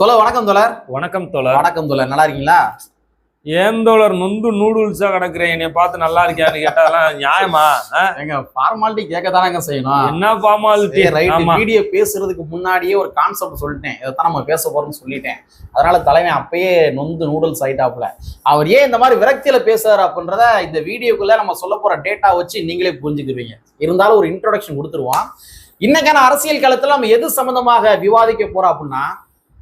தொலை வணக்கம் தோழர். வணக்கம் தோழர். வணக்கம் தோழர். நல்லா இருக்கீங்களா? ஏன் தோழர் நொந்து நூடுல்ஸா கிடக்குறேன்? என்னைய பார்த்து நல்லா இருக்கியான்னு கேட்டாலாம் நியாயமா? எங்க ஃபார்மாலிட்டி கேட்க தானங்க செய்யணும். என்ன ஃபார்மாலிட்டி ரைட் வீடியோ பேசுறதுக்கு முன்னாடியே ஒரு கான்செப்ட் சொல்லிட்டேன். இதைத்தான் நம்ம பேச போறோம்னு சொல்லிட்டேன். அதனால தலைவன் அப்பயே நொந்து நூடுல்ஸ் ஆயிட்டாப்ல அவர் ஏன் இந்த மாதிரி விரக்தியில பேசுறாரு அப்படின்றத இந்த வீடியோக்குள்ள நம்ம சொல்ல போற டேட்டா வச்சு நீங்களே புரிஞ்சுக்கிருவீங்க இருந்தாலும் ஒரு இன்ட்ரோடக்ஷன் கொடுத்துருவோம். இன்னைக்கான அரசியல் களத்துல நம்ம எது சம்பந்தமாக விவாதிக்க போறோம் அப்படின்னா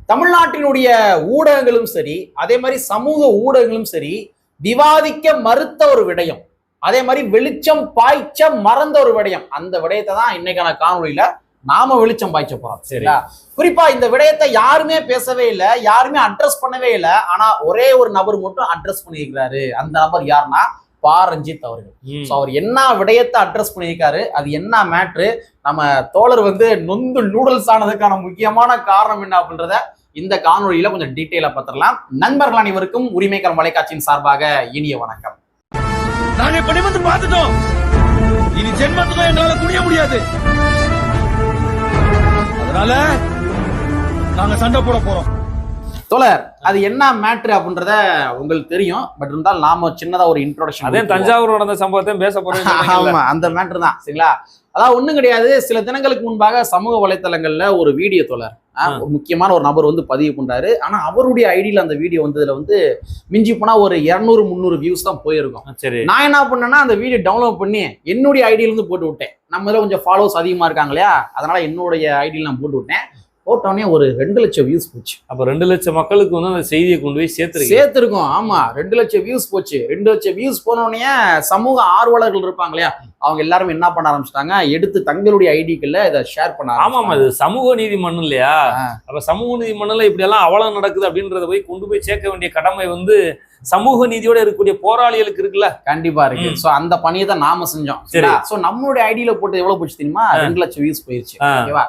தமிழ்நாட்டினுடைய ஊடகங்களும் சரி அதே மாதிரி சமூக ஊடகங்களும் சரி விவாதிக்க மறுத்த ஒரு விடயம் அதே மாதிரி வெளிச்சம் பாய்ச்ச மறந்த ஒரு விடயம் அந்த விடயத்தை தான் இன்னைக்கான காணொளியில நாம வெளிச்சம் பாய்ச்ச போறோம் சரி. சரிங்களா? குறிப்பா இந்த விடயத்தை யாருமே பேசவே இல்லை யாருமே அட்ரஸ் பண்ணவே இல்லை ஆனா ஒரே ஒரு நபர் மட்டும் அட்ரஸ் பண்ணியிருக்கிறாரு. அந்த நபர் யாருன்னா பா. ரஞ்சித் அவர்கள். ஸோ அவர் என்ன விடயத்தை அட்ரஸ் பண்ணியிருக்காரு அது என்ன மேட்ரு நம்ம தோழர் வந்து நொந்து நூடுல்ஸ் ஆனதுக்கான முக்கியமான காரணம் என்ன அப்படின்றத இந்த காணொலியில கொஞ்சம் டீட்டெயிலா பார்த்துடலாம். நண்பர்கள் அனைவருக்கும் உரிமைக்கரம் வலைக்காட்சியின் சார்பாக இனிய வணக்கம். நாங்க இப்படி வந்து பார்த்துட்டோம். இனி ஜென்மத்துக்கும் எங்களால துணிய முடியாது. அதனால நாங்க சண்டை போட போறோம். தோழர் அது என்ன மேட்ரு அப்படின்றத உங்களுக்கு தெரியும். பட் இருந்தாலும் நாம சின்னதா ஒரு இன்ட்ரோடக்ஷன் அதே தஞ்சாவூர் நடந்த சம்பவத்தையும் பேச போறேன் ஆமா அந்த மேட்ரு தான். சரிங்களா? அதான் ஒண்ணும் கிடையாது. சில தினங்களுக்கு முன்பாக சமூக வலைத்தளங்கள்ல ஒரு வீடியோ தோழர். முக்கியமான ஒரு நபர் வந்து பதிவு பண்றாரு. ஆனா அவருடைய ஐடியில அந்த வீடியோ வந்ததுல வந்து மிஞ்சி போனா ஒரு இருநூறு முந்நூறு வியூஸ் தான் போயிருக்கும். சரி. நான் என்ன பண்ணேன்னா அந்த வீடியோ டவுன்லோட் பண்ணி என்னுடைய ஐடியில இருந்து போட்டு விட்டேன். நம்ம கொஞ்சம் ஃபாலோவர்ஸ் அதிகமா இருக்காங்க இல்லையா? அதனால என்னுடைய ஐடியில நான் போட்டு விட்டேன். போட்டோடனே ஒரு ரெண்டு லட்சம் வியூஸ் போச்சு. அப்ப ரெண்டு லட்சம் மக்களுக்கு வந்து அந்த செய்தியை கொண்டு போய் சேர்த்துருக்கீங்க. சேர்த்திருக்கோம். ஆமா ரெண்டு லட்சம் வியூஸ் போச்சு. ரெண்டு லட்சம் வியூஸ் போனோடனே சமூக ஆர்வலர்கள் இருப்பாங்க இல்லையா? அவங்க எல்லாரும் என்ன பண்ண ஆரம்பிச்சிட்டாங்க? எடுத்து தங்களுடைய ஐடிக்குள்ள இதை ஷேர் பண்ண ஆமா இது சமூக நீதி மண்ணு இல்லையா. அப்ப சமூக நீதி மண்ணுல இப்படி எல்லாம் அவலம் நடக்குது அப்படின்றத போய் கொண்டு போய் சேர்க்க வேண்டிய கடமை வந்து சமூக நீதியோட இருக்கக்கூடிய போராளிகளுக்கு இருக்குல்ல? கண்டிப்பா இருக்கு. சோ அந்த பணியை தான் நாம செஞ்சோம். சரி. சோ நம்மளுடைய ஐடியில போட்டு எவ்வளவு போச்சு தெரியுமா? ரெண்டு லட்சம் வியூஸ் போயிருச்சு. ஓகேவா?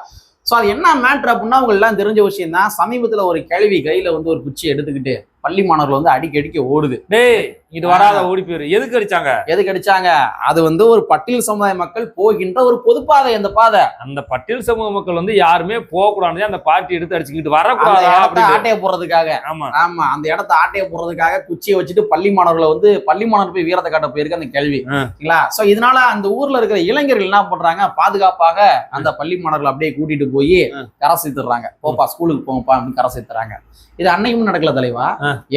ஸோ அது என்ன மேட்ரு அப்படின்னா அவங்க எல்லாம் தெரிஞ்ச விஷயம் தான் சமீபத்தில் ஒரு கேள்வி கையில் வந்து ஒரு குச்சி எடுத்துக்கிட்டு பள்ளி மாணவர்கள் வந்து அடிக்க அடிக்க ஓடுது. டேய் இது வராத ஓடி போயிரு. எதுக்கு அடிச்சாங்க? எதுக்கு அடிச்சாங்க? அது வந்து ஒரு பட்டியல் சமுதாய மக்கள் போகின்ற ஒரு பொதுப்பாதை அந்த பாதை. அந்த பட்டியல் சமூக மக்கள் வந்து யாருமே போக கூடாது அந்த பார்ட்டி எடுத்து அடிச்சுக்கிட்டு வரக்கூடாதா ஆட்டைய போடுறதுக்காக. ஆமா. ஆமா அந்த இடத்த ஆட்டைய போடுறதுக்காக குச்சியை வச்சுட்டு பள்ளி மாணவர்களை வந்து பள்ளி மாணவர் போய் வீரத்தை காட்ட போயிருக்கு அந்த கேள்வி. சரிங்களா சோ இதனால அந்த ஊர்ல இருக்கிற இளைஞர்கள் என்ன பண்றாங்க? பாதுகாப்பாக அந்த பள்ளி மாணவர்களை அப்படியே கூட்டிட்டு போய். கரை சேர்த்துறாங்க போப்பா ஸ்கூலுக்கு போங்கப்பா அப்படின்னு கரை சேர்த்துறாங்க. இது அன்னைக்கும் நடக்கல தலைவா.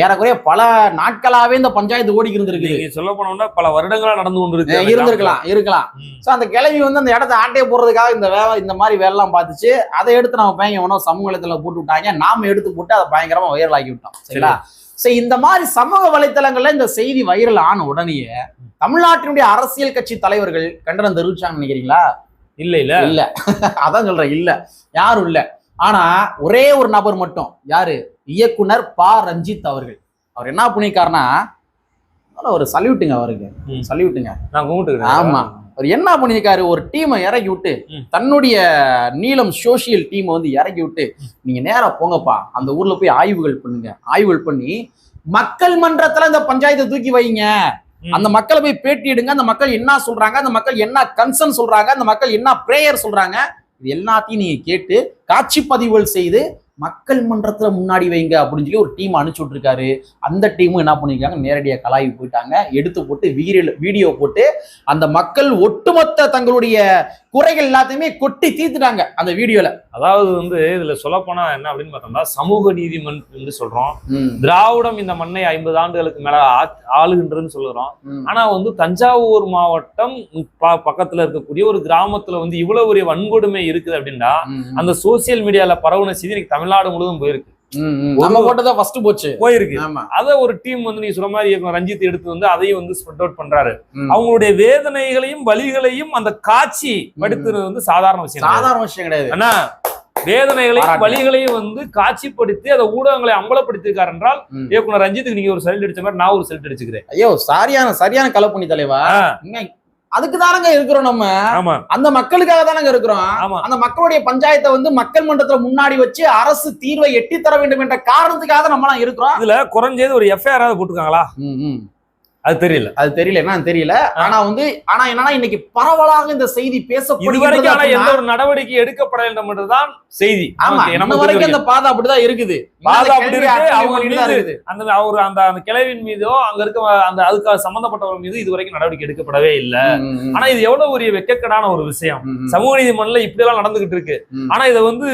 ஏறக்குறைய பல நாட்களாவே இந்த பஞ்சாயத்து ஓடி இருந்திருக்கு சொல்ல போனோம்னா பல வருடங்களா நடந்து கொண்டு இருக்கு அந்த இருந்திருக்கலாம் இருக்கலாம். சோ அந்த கிழவி வந்து அந்த இடத்த ஆட்டைய போடுறதுக்காக இந்த வேலை இந்த மாதிரி வேலைலாம் பார்த்துச்சு. அதை எடுத்து நம்ம பையன் சமூக வலைத்தளத்துல போட்டு விட்டாங்க. நாம எடுத்து போட்டு அதை பயங்கரமா வைரல் ஆக்கி விட்டோம் சரிங்களா? சோ இந்த மாதிரி சமூக வலைத்தளங்கள்ல இந்த செய்தி வைரல் ஆன உடனேயே தமிழ்நாட்டினுடைய அரசியல் கட்சி தலைவர்கள் கண்டனம் தெரிவிச்சாங்கன்னு நினைக்கிறீங்களா? இல்ல இல்ல. இல்ல. அதான் சொல்றேன் இல்ல. யாரும் இல்ல. ஆனா ஒரே ஒரு நபர் மட்டும். யாரு? இயக்குனர் பா. ரஞ்சித் அவர்கள். அவர் என்ன பண்ணிருக்காருன்னா நல்ல ஒரு சல்யூட்டுங்க அவருக்கு. சல்யூட்டுங்க. நான் கும்பிட்டுக்கிறேன். ஆமா. அவர் என்ன பண்ணியிருக்காரு ஒரு டீமை இறக்கி விட்டு. தன்னுடைய நீளம் சோசியல் டீமை வந்து இறக்கி விட்டு நீங்க நேரா போங்கப்பா. அந்த ஊர்ல போய் ஆய்வுகள் பண்ணுங்க. ஆய்வுகள் பண்ணி மக்கள் மன்றத்துல இந்த பஞ்சாயத்தை தூக்கி வைங்க. அந்த மக்களை போய் பேட்டி எடுங்க. அந்த மக்கள் என்ன சொல்றாங்க? அந்த மக்கள் என்ன கன்சர்ன் சொல்றாங்க? அந்த மக்கள் என்ன பிரேயர் சொல்றாங்க? இது எல்லாத்தையும் நீங்க கேட்டு காட்சி பதிவுகள் செய்து மக்கள் மன்றத்தில் முன்னாடி வைங்க அப்படின்னு சொல்லி ஒரு டீம் அனுப்பிச்சு விட்டுருக்காரு. அந்த டீமும் என்ன பண்ணியிருக்காங்க நேரடியாக கலாய்வு போயிட்டாங்க. எடுத்து போட்டு வீடியோ வீடியோ போட்டு அந்த மக்கள் ஒட்டுமொத்த தங்களுடைய குறைகள் எல்லாத்தையுமே கொட்டி தீர்த்துட்டாங்க அந்த வீடியோல. அதாவது வந்து இதுல சொல்ல போனா என்ன அப்படின்னு பார்த்தோம்னா சமூக நீதி மண் என்று சொல்றோம். திராவிடம் இந்த மண்ணை ஐம்பது ஆண்டுகளுக்கு மேல ஆளுகின்றதுன்னு சொல்லுறோம். ஆனா வந்து தஞ்சாவூர் மாவட்டம் பக்கத்துல இருக்கக்கூடிய ஒரு கிராமத்துல வந்து இவ்வளவு ஒரு வன்கொடுமை இருக்குது அப்படின்னா அந்த சோசியல் மீடியால பரவுன செய்தி இன்னைக்கு தமிழ்நாடு முழுவதும் போயிருக்கு. நம்ம போட்டதான் ஃபர்ஸ்ட் போச்சு. போயிருக்கு. ஆமா. அத ஒரு டீம் வந்து நீங்க சொல்ற மாதிரி இயக்குனர் ரஞ்சித் எடுத்து வந்து அதையும் வந்து ஸ்ப்ரெட் அவுட் பண்றாரு. அவங்களுடைய வேதனைகளையும் வலிகளையும் அந்த காட்சி படுத்துறது வந்து சாதாரண விஷயம். சாதாரண விஷயம் கிடையாது. ஆனா வேதனைகளையும் பாராட்டு. வலிகளையும் வந்து காட்சிப்படுத்தி அதை ஊடகங்களை அம்பலப்படுத்திருக்காரு என்றால். இயக்குனர் ரஞ்சித்துக்கு நீங்க ஒரு செல்ட் அடிச்ச மாதிரி நான் ஒரு செல்ட் அடிச்சுக்கிறேன். ஐயோ சரியான சரியான கலப்பணி தலைவா. அதுக்கு தானங்க இருக்கிறோம் நம்ம. அந்த மக்களுக்காக தானங்க இருக்கிறோம் அந்த மக்களுடைய பஞ்சாயத்தை வந்து மக்கள் மன்றத்துல முன்னாடி வச்சு அரசு தீர்வை எட்டி தர வேண்டும் என்ற காரணத்துக்காக நம்ம எல்லாம் இருக்கிறோம். இதுல குறைஞ்சது ஒரு எஃப்ஐஆர் போட்டுருக்காங்களா. அது தெரியல அது தெரியல என்னன்னு தெரியல ஆனா வந்து ஆனா என்னன்னா இன்னைக்கு பரவலாக இந்த செய்தி இதுவரைக்கும் ஆனா பேசப்படுகிறது எந்த ஒரு நடவடிக்கை எடுக்கப்படவில்லை என்றுதான் செய்தி ஆமா நம்ம வரைக்கும். அந்த பாதை அப்படிதான் இருக்குது பாதை அப்படி இருக்கு, அவங்க மீது. அந்த அவர் அந்த அந்த கிளைவின் மீதோ அங்க இருக்க அந்த அதுக்கு சம்பந்தப்பட்டவர் மீது இதுவரைக்கும் நடவடிக்கை எடுக்கப்படவே இல்ல. ஆனா இது எவ்வளவு ஒரு வெக்கக்கடான ஒரு விஷயம். சமூக நீதி மண்ணில் இப்படி எல்லாம் நடந்துகிட்டு இருக்கு. ஆனா இதை வந்து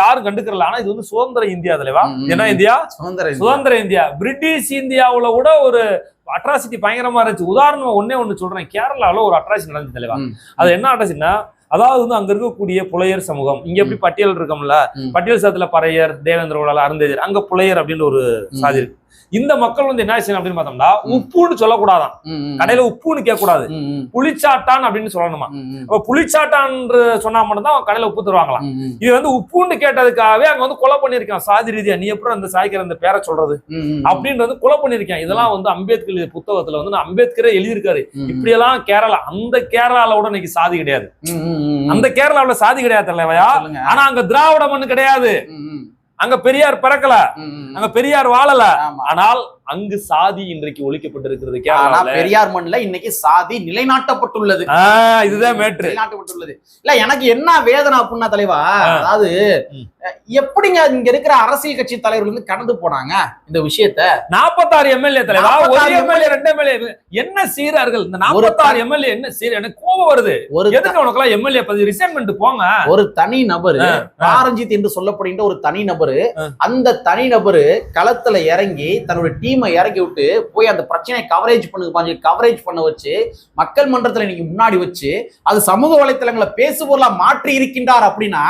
யாரும் கண்டுக்கறல ஆனா இது வந்து சுதந்திர இந்தியா தலைவா. என்ன இந்தியா சுதந்திர இந்தியா. சுதந்திர இந்தியா பிரிட்டிஷ் இந்தியாவுல கூட ஒரு அட்ராசிட்டி பயங்கரமா இருந்துச்சு உதாரணம் ஒண்ணே ஒண்ணு சொல்றேன் கேரளாவுல ஒரு அட்ராசிட்டி நடந்துச்சு தலைவா. அது என்ன அட்ராசிட்டினா அதாவது வந்து அங்க இருக்கக்கூடிய புலையர் சமூகம் இங்க எப்படி பட்டியல் இருக்கோம்ல. பட்டியல் சாதத்துல பறையர் தேவேந்திர உடல் அருந்ததியர் அங்க புலையர் அப்படின்னு ஒரு. சாதி இருக்கு இந்த மக்கள் வந்து என்ன செய்யணும் அப்படின்னு பார்த்தோம்னா உப்புன்னு சொல்லக்கூடாதான். கடையில உப்புன்னு கேட்க கூடாது. புளிச்சாட்டான் அப்படின்னு சொல்லணுமா. அப்ப புளிச்சாட்டான்னு சொன்னா மட்டும்தான் கடையில உப்பு தருவாங்களாம். இது வந்து உப்புன்னு கேட்டதுக்காகவே அங்க வந்து கொலை பண்ணிருக்கான் சாதி ரீதியா நீ எப்படி அந்த சாய்க்கிற அந்த பேரை சொல்றது. அப்படின்னு வந்து கொலை பண்ணிருக்கேன் இதெல்லாம் வந்து அம்பேத்கர் புத்தகத்துல வந்து அம்பேத்கரே எழுதியிருக்காரு. இப்படி எல்லாம் கேரளா அந்த கேரளால கூட இன்னைக்கு சாதி கிடையாது. அந்த கேரளாவுல சாதி கிடையாது தலைவையா. ஆனா அங்க திராவிட மண்ணு கிடையாது. அங்க பெரியார் பிறக்கல. அங்க பெரியார் வாழல. ஆனால் அங்கு சாதி இன்றைக்கு ஒழிக்கப்பட்டிருக்கிறது பெரியார் மண்ணில் இன்னைக்கு சாதி நிலைநாட்டப்பட்டுள்ளது. இதுதான் மேட்ரு. நிலைநாட்டப்பட்டுள்ளது. இல்ல எனக்கு என்ன வேதனை அப்படின்னா தலைவா அதாவது எப்படிங்க இங்க இருக்கிற அரசியல் கட்சி தலைவர்கள் வந்து கடந்து போனாங்க இந்த விஷயத்த? நாற்பத்தாறு எம்எல்ஏ தலைவா ஒரு 46 எம்எல்ஏ ரெண்டு எம்எல்ஏ என்ன சீரார்கள் இந்த நாற்பத்தாறு எம்எல்ஏ என்ன சீர் எனக்கு கோபம் வருது. ஒரு எதுக்கு உனக்கு எம்எல்ஏ பதவி ரிசைன் பண்ணிட்டு போங்க. ஒரு தனி நபரு ஆ, பாரஞ்சித் என்று சொல்லப்படுகின்ற ஒரு தனி நபரு. அந்த தனி நபரு களத்துல இறங்கி தன்னோட டீமை இறக்கி விட்டு போய் அந்த பிரச்சனையை கவரேஜ் பண்ணு கவரேஜ் பண்ண வச்சு மக்கள் மன்றத்துல இன்னைக்கு முன்னாடி வச்சு அது சமூக வலைத்தளங்களை பேசுபொருளாக மாற்றி இருக்கின்றார் அப்படின்னா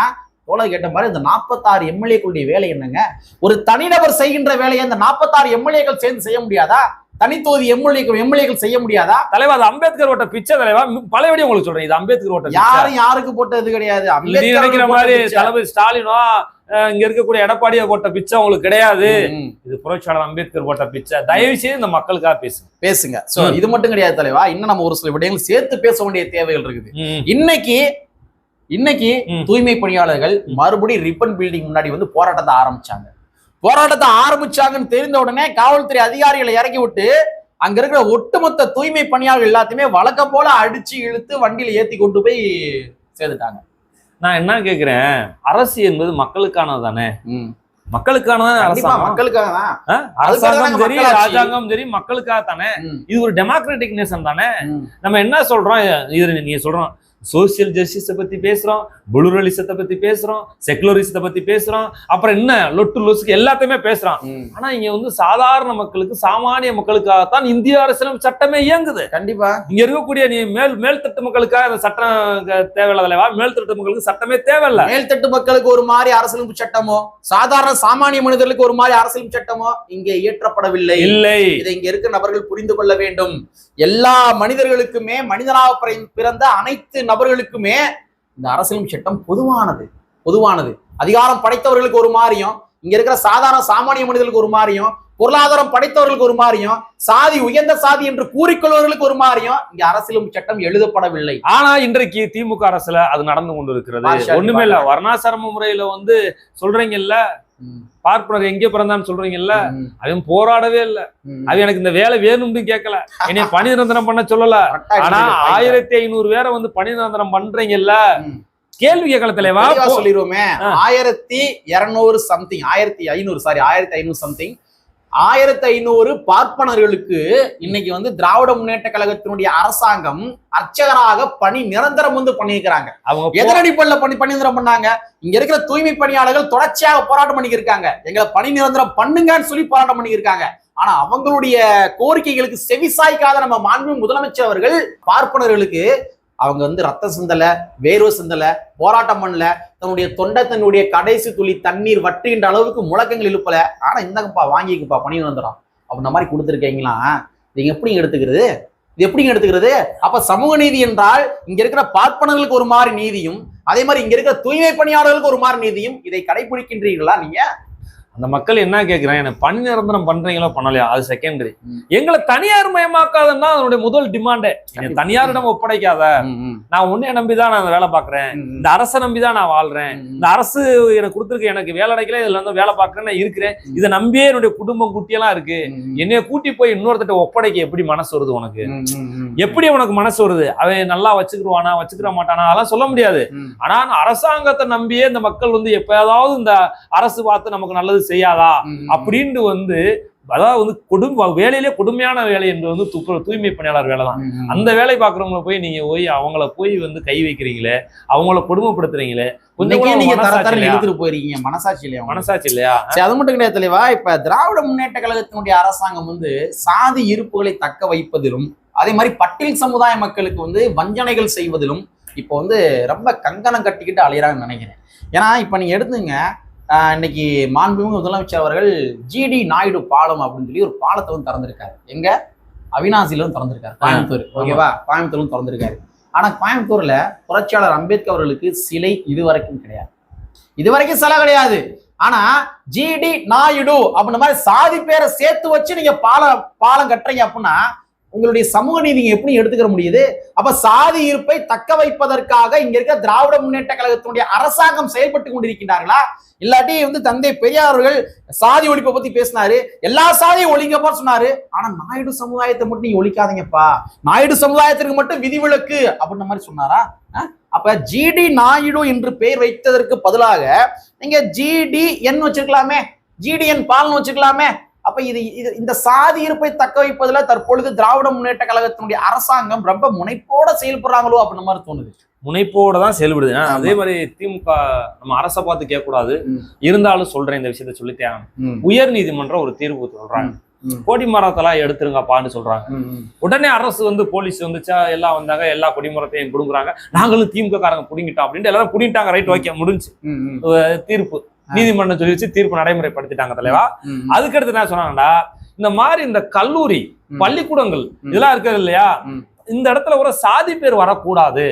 தோழர் கேட்ட மாதிரி இந்த நாற்பத்தாறு எம்எல்ஏக்களுடைய வேலை என்னங்க? ஒரு தனிநபர் செய்கின்ற வேலையை அந்த நாற்பத்தாறு எம்எல்ஏக்கள் சேர்ந்து செய்ய முடியாதா? தனித்தொகுதி எம்எல்ஏக்கள் எம்எல்ஏக்கள் செய்ய முடியாதா? தலைவா அது அம்பேத்கர் ஓட்ட பிச்சை தலைவா? பழையபடி உங்களுக்கு சொல்றேன். இது அம்பேத்கர் ஓட்ட. யாரும் யாருக்கு போட்டது கிடையாது? நினைக்கிற மாதிரி. தளபதி ஸ்டாலினோ இங்க இருக்கக்கூடிய எடப்பாடியை போட்ட பிச்சை உங்களுக்கு கிடையாது. இது புரட்சியாளர் அம்பேத்கர் போட்ட பிச்சை. தயவு செய்து இந்த மக்களுக்காக பேசுங்க. பேசுங்க. சோ. இது மட்டும் கிடையாது தலைவா. இன்னும் நம்ம ஒரு சில விடயங்கள் சேர்த்து பேச வேண்டிய தேவைகள் இருக்குது. இன்னைக்கு இன்னைக்கு. தூய்மை பணியாளர்கள் மறுபடியும் ரிப்பன் பில்டிங் முன்னாடி வந்து போராட்டத்தை ஆரம்பிச்சாங்க. போராட்டத்தை ஆரம்பிச்சாங்கன்னு தெரிந்த உடனே காவல்துறை அதிகாரிகளை இறக்கி விட்டு அங்க இருக்கிற ஒட்டுமொத்த தூய்மை பணியாளர்கள் எல்லாத்தையுமே வழக்கம் போல அடிச்சு இழுத்து வண்டியில ஏத்தி கொண்டு போய் சேர்த்துட்டாங்க நான் என்ன கேக்குறேன் அரசு என்பது மக்களுக்கானது தானே. மக்களுக்கானதானே அரசாங்கம் மக்களுக்காக? அரசாங்கம் சரி. ராஜாங்கம் சரி மக்களுக்காக தானே. இது ஒரு டெமோக்ராட்டிக் நேஷன் தானே. நம்ம என்ன சொல்றோம் இது நீங்க சொல்றோம் சோசியல் ஜஸ்டிஸை பத்தி பேசுறோம் புளுரலிசத்தை பத்தி பேசுறோம் செகுலரிசத்தை பத்தி பேசுறோம். அப்புறம் என்ன? லொட்டு லொசுக்கு எல்லாத்தையுமே பேசுறோம் ம். ஆனா இங்க வந்து சாதாரண மக்களுக்கு சாமானிய மக்களுக்காகத்தான் இந்திய அரசியலமைப்பு சட்டமே இயங்குது. கண்டிப்பா. இங்க இருக்கக்கூடிய நீ மேல் மேல்தட்டு மக்களுக்காக அந்த சட்டம் தேவையில்ல தலைவா மேல்தட்டு மக்களுக்கு சட்டமே தேவையில்ல. மேல்தட்டு மக்களுக்கு ஒரு மாதிரி அரசியலமைப்பு சட்டமோ சாதாரண சாமானிய மனிதர்களுக்கு ஒரு மாதிரி அரசியலமைப்பு சட்டமோ இங்கே இயற்றப்படவில்லை. இல்லை. இதை இங்க இருக்க நபர்கள் புரிந்து கொள்ள வேண்டும். எல்லா மனிதர்களுக்குமே மனிதனாக பிற- பிறந்த அனைத்து நபர்களுக்குமே இந்த அரசியலமைப்பு சட்டம் பொதுவானது பொதுவானது. அதிகாரம் படைத்தவர்களுக்கு ஒரு மாதிரியும் இங்க இருக்கிற சாதாரண சாமானிய மனிதர்களுக்கு ஒரு மாதிரியும் பொருளாதாரம் படைத்தவர்களுக்கு ஒரு மாதிரியும் சாதி உயர்ந்த சாதி என்று கூறிக்கொள்வர்களுக்கு ஒரு மாதிரியும் இங்க அரசியலமைப்பு சட்டம் எழுதப்படவில்லை. ஆனா இன்றைக்கு திமுக அரசுல அது நடந்து கொண்டு இருக்கிறது ஒண்ணுமே இல்ல வர்ணாசிரம முறையில வந்து சொல்றீங்கல்ல பார்ப்பனர் எங்கே பிறந்தான்னு சொல்றீங்கல்ல அவன் போராடவே இல்ல. அவன் எனக்கு இந்த வேலை வேணும்னு கேட்கல. என்னைய பணி நிரந்தரம் பண்ண சொல்லல. ஆனா. ஆயிரத்தி ஐநூறு பேரை வந்து பணி நிரந்தரம் பண்றீங்கல்ல. கேள்வி கேட்கல தலைவா சொல்லிடுவோமே. ஆயிரத்தி இருநூறு சம்திங் ஆயிரத்தி ஐநூறு சாரி ஆயிரத்தி ஐநூறு சம்திங் ஆயிரத்தி ஐநூறு பார்ப்பனர்களுக்கு இன்னைக்கு வந்து திராவிட முன்னேற்ற கழகத்தினுடைய அரசாங்கம் அர்ச்சகராக பணி நிரந்தரம் வந்து பண்ணியிருக்கிறாங்க. அவங்க போ- எதன் அடிப்படையில் பணி பணி நிரந்தரம் பண்ணாங்க. இங்க இருக்கிற தூய்மை பணியாளர்கள் தொடர்ச்சியாக போராட்டம் பண்ணியிருக்காங்க எங்களை பணி நிரந்தரம் பண்ணுங்கன்னு சொல்லி போராட்டம் பண்ணியிருக்காங்க ஆனா அவங்களுடைய கோரிக்கைகளுக்கு செவிசாய்க்காத நம்ம மாண்பு முதலமைச்சர் அவர்கள் பார்ப்பனர்களுக்கு அவங்க வந்து ரத்த சிந்தல வேர்வை சிந்தல போராட்டம் பண்ணல தன்னுடைய தொண்டை தன்னுடைய கடைசி துளி தண்ணீர் வற்றுகின்ற அளவுக்கு முழக்கங்கள் இழுப்பல. ஆனா இந்தாங்கப்பா வாங்கிக்குப்பா பணி வந்துடும். அப்படின்ற மாதிரி கொடுத்துருக்கீங்களா? நீங்க எப்படி எடுத்துக்கிறது? இது எப்படிங்க எடுத்துக்கிறது? அப்ப சமூக நீதி என்றால் இங்க இருக்கிற பார்ப்பனர்களுக்கு ஒரு மாதிரி நீதியும் அதே மாதிரி இங்க இருக்கிற தூய்மை பணியாளர்களுக்கு ஒரு மாதிரி நீதியும் இதை கடைபிடிக்கின்றீர்களா நீங்க? அந்த மக்கள் என்ன கேக்குறாங்க? எனக்கு பணி நிரந்தரம் பண்றீங்களோ பண்ணலையா அது செகண்டரி. எங்களை தனியார் மயமாக்காதுன்னா அதனுடைய முதல் டிமாண்டே தனியாரிடம் ஒப்படைக்காத. நான் உன்னைய நம்பிதான் நான் வேலை ம். இந்த அரசை நம்பிதான் நான் வாழ்றேன். இந்த அரசு எனக்கு கொடுத்துருக்கு எனக்கு வேலை கிடைக்கல இதுல வந்து வேலை பார்க்கறேன் நான் இருக்கிறேன். இதை நம்பியே என்னுடைய குடும்பம் குட்டியெல்லாம் இருக்கு. என்னைய கூட்டி போய் இன்னொருத்தட்ட ஒப்படைக்க எப்படி மனசு வருது உனக்கு. எப்படி உனக்கு மனசு வருது? அவன் நல்லா வச்சுக்கிடுவானா வச்சுக்கிற மாட்டானா? அதெல்லாம் சொல்ல முடியாது. ஆனா அரசாங்கத்தை நம்பியே இந்த மக்கள் வந்து எப்பயாவது இந்த அரசு பார்த்து நமக்கு நல்லது செய்யாதா. அப்படின்ட்டு வந்து அதாவது வந்து குடும்ப வேலையிலே கொடுமையான வேலை என்று வந்து துப்பு தூய்மை பணியாளர் வேலை தான். அந்த வேலை பார்க்குறவங்கள போய் நீங்க போய் அவங்கள போய் வந்து கை வைக்கிறீங்களே அவங்கள கொடுமைப்படுத்துறீங்களே கொஞ்சம் நீங்க? இழுத்துட்டு போயிருக்கீங்க மனசாட்சி இல்லையா? மனசாட்சி இல்லையா சரி அது மட்டும் கிடையாது தலைவா இப்ப திராவிட முன்னேற்ற கழகத்தினுடைய அரசாங்கம் வந்து சாதி இருப்புகளை தக்க வைப்பதிலும் அதே மாதிரி பட்டியல் சமுதாய மக்களுக்கு வந்து வஞ்சனைகள் செய்வதிலும் இப்போ வந்து ரொம்ப கங்கணம் கட்டிக்கிட்டு அலையிறாங்கன்னு நினைக்கிறேன் ஏன்னா இப்போ நீங்க எடுத்துங்க இன்னைக்கு மாண்புமிகு முதலமைச்சர் அவர்கள் ஜிடி நாயுடு பாலம் அப்படின்னு சொல்லி ஒரு பாலத்தை வந்து திறந்திருக்காரு. எங்க? அவினாசிலும் திறந்திருக்காரு. கோயம்புத்தூர். ஓகேவா? கோயம்புத்தூரும் திறந்திருக்காரு. ஆனா கோயம்புத்தூர்ல புரட்சியாளர் அம்பேத்கர் அவர்களுக்கு சிலை இதுவரைக்கும் கிடையாது. இதுவரைக்கும் சிலை கிடையாது. ஆனா ஜிடி நாயுடு அப்படின்ற மாதிரி சாதி பேரை சேர்த்து வச்சு நீங்க பாலம் பாலம் கட்டுறீங்க அப்படின்னா உங்களுடைய சமூக நீதி எப்படி எடுத்துக்கிற முடியுது? அப்ப சாதி இருப்பை தக்க வைப்பதற்காக இங்க இருக்க திராவிட முன்னேற்ற கழகத்தினுடைய அரசாங்கம் செயல்பட்டு கொண்டிருக்கின்றார்களா? இல்லாட்டி வந்து தந்தை பெரியார் அவர்கள் சாதி ஒழிப்பை பத்தி பேசினாரு எல்லா சாதியும் ஒழிங்கப்பா சொன்னாரு. ஆனா நாயுடு சமுதாயத்தை மட்டும் நீங்க ஒழிக்காதீங்கப்பா. நாயுடு சமுதாயத்திற்கு மட்டும் விதிவிலக்கு அப்படின்ற மாதிரி சொன்னாரா? அப்ப ஜிடி நாயுடு என்று பெயர் வைத்ததற்கு பதிலாக நீங்க ஜிடி என் வச்சிருக்கலாமே ஜிடிஎன் பால்னு வச்சுக்கலாமே அப்ப இது இது இந்த சாதி இருப்பை தக்க வைப்பதுல தற்பொழுது திராவிட முன்னேற்ற கழகத்தினுடைய அரசாங்கம் ரொம்ப முனைப்போட செயல்படுறாங்களோ அப்படின்ற மாதிரி தோணுது. முனைப்போட தான் செயல்படுது. அதே மாதிரி திமுக நம்ம அரசை பார்த்து கேட்க கூடாது ம். இருந்தாலும் சொல்றேன் இந்த விஷயத்த சொல்லித்தேன் உயர் நீதிமன்றம் ஒரு தீர்ப்பு சொல்றாங்க. கொடி மரத்தெல்லாம் எடுத்துருங்கப்பான்னு சொல்றாங்க. உடனே அரசு வந்து போலீஸ் வந்துச்சா எல்லாம் வந்தாங்க எல்லா கொடிமரத்தையும் கொடுக்குறாங்க நாங்களும் திமுக காரங்க புடிங்கிட்டோம் அப்படின்ட்டு எல்லாரும் புடிங்கிட்டாங்க. ரைட் ஓகே முடிஞ்சு. தீர்ப்பு. நீதிமன்றம் சொல்லி வச்சு தீர்ப்பு நடைமுறைப்படுத்திட்டாங்க தலைவா. அதுக்கடுத்து என்ன சொன்னாங்கடா இந்த மாதிரி இந்த கல்லூரி. பள்ளிக்கூடங்கள். இதெல்லாம் இருக்குது இல்லையா. இந்த இடத்துல ஒரு சாதி பேர் வரக்கூடாது.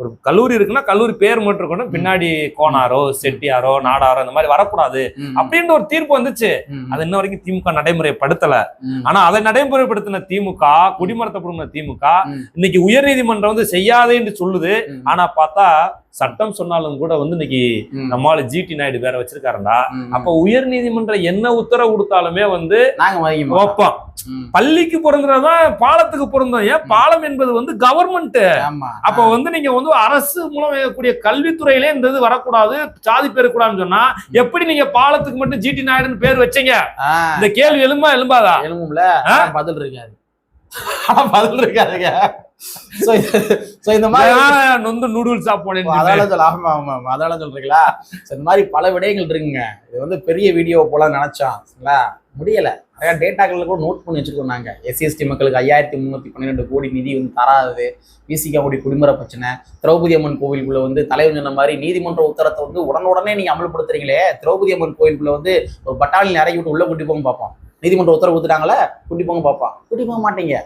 ஒரு கல்லூரி இருக்குன்னா கல்லூரி பேர் மட்டும் இருக்கணும். பின்னாடி கோனாரோ செட்டியாரோ நாடாரோ இந்த மாதிரி வரக்கூடாது. அப்படின்ற ஒரு தீர்ப்பு வந்துச்சு. அது இன்ன வரைக்கும் திமுக நடைமுறைப்படுத்தல. ஆனா அதை நடைமுறைப்படுத்தின திமுக குடிமரத்தை புடுங்கின திமுக. இன்னைக்கு உயர்நீதிமன்றம் வந்து செய்யாதேன்னு சொல்லுது. ஆனா பார்த்தா சட்டம் சொன்னாலும் கூட வந்து இன்னைக்கு நம்மால ஜிடி நாயுடு வேற வச்சிருக்காருண்டா அப்ப உயர் நீதிமன்றம் என்ன உத்தரவு கொடுத்தாலுமே வந்து. வைப்போம். பள்ளிக்கு பொருந்துறதான் பாலத்துக்கு பொருந்தும். ஏன்? பாலம் என்பது வந்து கவர்மெண்ட் அப்ப வந்து நீங்க வந்து அரசு மூலம் இயக்கக்கூடிய கல்வித்துறையிலே இந்த இது வரக்கூடாது. சாதி பேர் கூடாதுன்னு சொன்னா எப்படி நீங்க பாலத்துக்கு மட்டும் ஜிடி நாயுடுன்னு பேர் வச்சீங்க? இந்த கேள்வி எலும்பா எலும்பாதா எழும்பும்ல. ஆனா பதில் இருக்காது. பதில் இருக்காதுங்க. இந்த மாதிரி நொந்து நூடுல்ஸ் சாப்பிடுறேன் அதால சொல்ல ஆமா ஆமா ஆமா அதால சொல்றீங்களா? இந்த மாதிரி பல விடயங்கள் இருக்குங்க. இது வந்து பெரிய வீடியோ போல சரிங்களா? முடியல. நிறைய டேட்டாக்கள் கூட நோட் பண்ணி வச்சிருக்கோம் நாங்க. எஸ்சிஎஸ்டி மக்களுக்கு ஐயாயிரத்தி முந்நூற்றி பன்னிரெண்டு கோடி நிதி வந்து தராதது விசிகாவுடைய குடிமர பிரச்சனை. திரௌபதி அம்மன் கோவிலுக்குள்ள வந்து தலைவர் சொன்ன மாதிரி நீதிமன்ற உத்தரத்தை வந்து உடனுடனே நீங்க அமல்படுத்துறீங்களே. திரௌபதி அம்மன் கோவிலுக்குள்ள வந்து ஒரு பட்டாளியில் இறக்கி விட்டு உள்ள கூட்டி போங்க பார்ப்போம். நீதிமன்ற உத்தரவு கொடுத்துட்டாங்களே கூட்டி போங்க பார்ப்பான். கூட்டி போக மாட்டீங்க.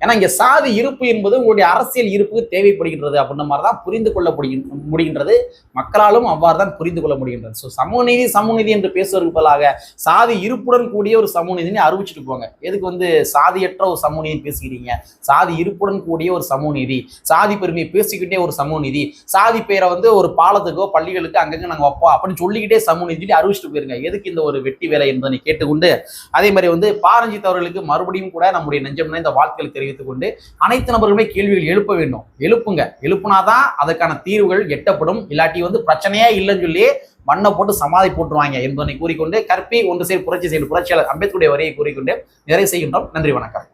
ஏன்னா இங்க சாதி இருப்பு என்பது உங்களுடைய அரசியல் இருப்புக்கு தேவைப்படுகின்றது அப்படின்ற மாதிரி தான் புரிந்து கொள்ள முடிகின்- முடிகின்றது. மக்களாலும் அவ்வாறு தான் புரிந்து கொள்ள முடிகின்றது. ஸோ சமூகநீதி சமூகநீதி என்று பேசுவதற்கு பதிலாக சாதி இருப்புடன் கூடிய ஒரு சமூக அறிவிச்சிட்டு போங்க. எதுக்கு வந்து சாதியற்ற ஒரு சமூகநீதி பேசுகிறீங்க? சாதி இருப்புடன் கூடிய ஒரு சமூகநீதி சாதி பெருமையை பேசிக்கிட்டே ஒரு சமூகநீதி சாதி பெயரை வந்து ஒரு பாலத்துக்கோ பள்ளிகளுக்கு அங்கங்கே நாங்கள் வைப்போம் அப்படின்னு சொல்லிக்கிட்டே சமூக நீதி அறிவிச்சிட்டு போயிருங்க. எதுக்கு இந்த ஒரு வெட்டி வேலை என்பதை கேட்டுக்கொண்டு அதே மாதிரி வந்து பாரஞ்சித் அவர்களுக்கு மறுபடியும் கூட நம்முடைய நெஞ்சம்னா இந்த வாழ்த்துக்களை தெரிவித்துக் கொண்டு அனைத்து நபர்களுமே கேள்விகள் எழுப்ப வேண்டும். எழுப்புங்க. எழுப்புனாதான் அதற்கான தீர்வுகள் எட்டப்படும். இல்லாட்டி வந்து பிரச்சனையே இல்லைன்னு சொல்லி மண்ணை போட்டு சமாதி போட்டுருவாங்க என்பதனை கூறிக்கொண்டு கற்பி ஒன்று சேர் புரட்சி செய்து புரட்சியாளர் அம்பேத்கருடைய வரியை கூறிக்கொண்டு நிறைவு செய்கின்றோம். நன்றி வணக்கம்.